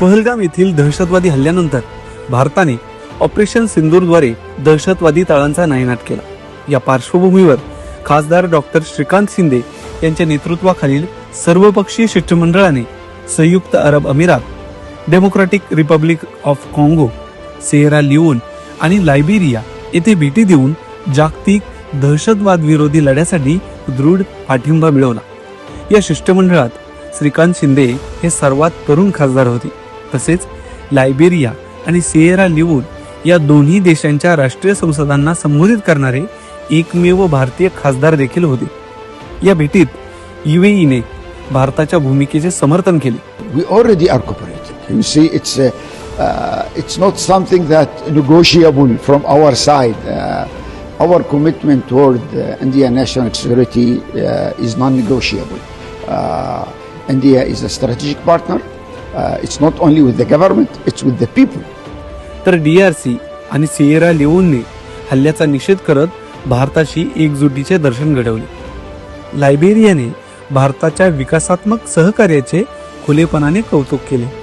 पहलगाम येथील दहशतवादी हल्ल्यानंतर भारताने ऑपरेशन सिंदूरद्वारे दहशतवादी तळांचा नायनाट केला. या पार्श्वभूमीवर खासदार डॉक्टर श्रीकांत शिंदे यांच्या नेतृत्वाखालील सर्वपक्षीय शिष्टमंडळाने संयुक्त अरब अमिरात डेमोक्रॅटिक रिपब्लिक ऑफ काँगो सेरा लिओन आणि लायबेरिया येथे भेटी देऊन जागतिक दहशतवाद विरोधी लढ्यासाठी दृढ पाठिंबा मिळवला. या शिष्टमंडळात श्रीकांत शिंदे हे सर्वात तरुण खासदार होते. तसेच लायबेरिया आणि सिएरा लिवून या दोन्ही देशांच्या राष्ट्रीय संसदांना संबोधित करणारे एकमेव भारतीय खासदार देखील होते. या भेटीत युएईने भारताच्या भूमिकेचे समर्थन केले. We already are cooperate you see it's it's not something that negotiable from our side our commitment toward India national security is non negotiable India is a strategic partner it's not only with the government it's with the people तर DRC आणि Sierra लिओनने हल्ल्याचा निषेध करत भारताशी एकजुटीचे दर्शन घडवले. लायबेरियाने भारताच्या विकासात्मक सहकार्याचे खुलेपणाने कौतुक केले.